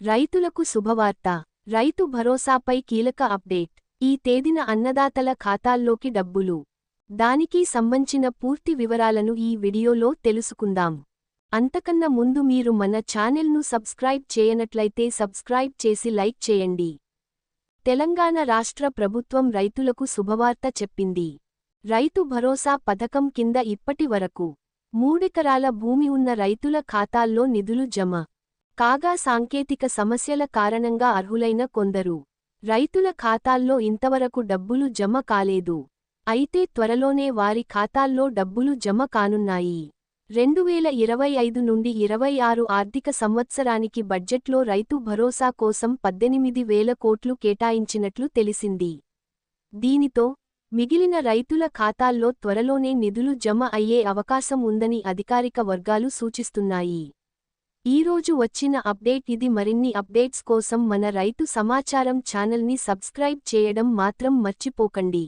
రైతులకు శుభవార్త. రైతు భరోసాపై కీలక అప్డేట్. ఈ తేదిన అన్నదాతల ఖాతాల్లోకి డబ్బులు. దానికి సంబంధించిన పూర్తి వివరాలను ఈ వీడియోలో తెలుసుకుందాం. అంతకన్న ముందు మీరు మన ఛానెల్ను సబ్స్క్రైబ్ చేయనట్లయితే సబ్స్క్రైబ్ చేసి లైక్ చేయండి. తెలంగాణ రాష్ట్ర ప్రభుత్వం రైతులకు శుభవార్త చెప్పింది. రైతు భరోసా పథకం కింద ఇప్పటి వరకు మూడెకరాల భూమి ఉన్న రైతుల ఖాతాల్లో నిధులు జమ. కాగా సాంకేతిక సమస్యల కారణంగా అర్హులైన కొందరు. రైతుల ఖాతాల్లో ఇంతవరకు డబ్బులు జమ కాలేదు. అయితే త్వరలోనే వారి ఖాతాల్లో డబ్బులు జమ కానున్నాయి. రెండువేల ఇరవై ఐదు నుండి ఇరవై ఆరు ఆర్థిక సంవత్సరానికి బడ్జెట్లో రైతు భరోసా కోసం పద్దెనిమిది వేల కోట్లు కేటాయించినట్లు తెలిసింది. దీనితో మిగిలిన రైతుల ఖాతాల్లో త్వరలోనే నిధులు జమ అయ్యే అవకాశం ఉందని అధికారిక వర్గాలు సూచిస్తున్నాయి. ఈరోజు వచ్చిన అప్డేట్ ఇది మరిన్ని అప్డేట్స్ కోసం మన రైతు సమాచారం ఛానల్ని సబ్స్క్రైబ్ చేయడం మాత్రం మర్చిపోకండి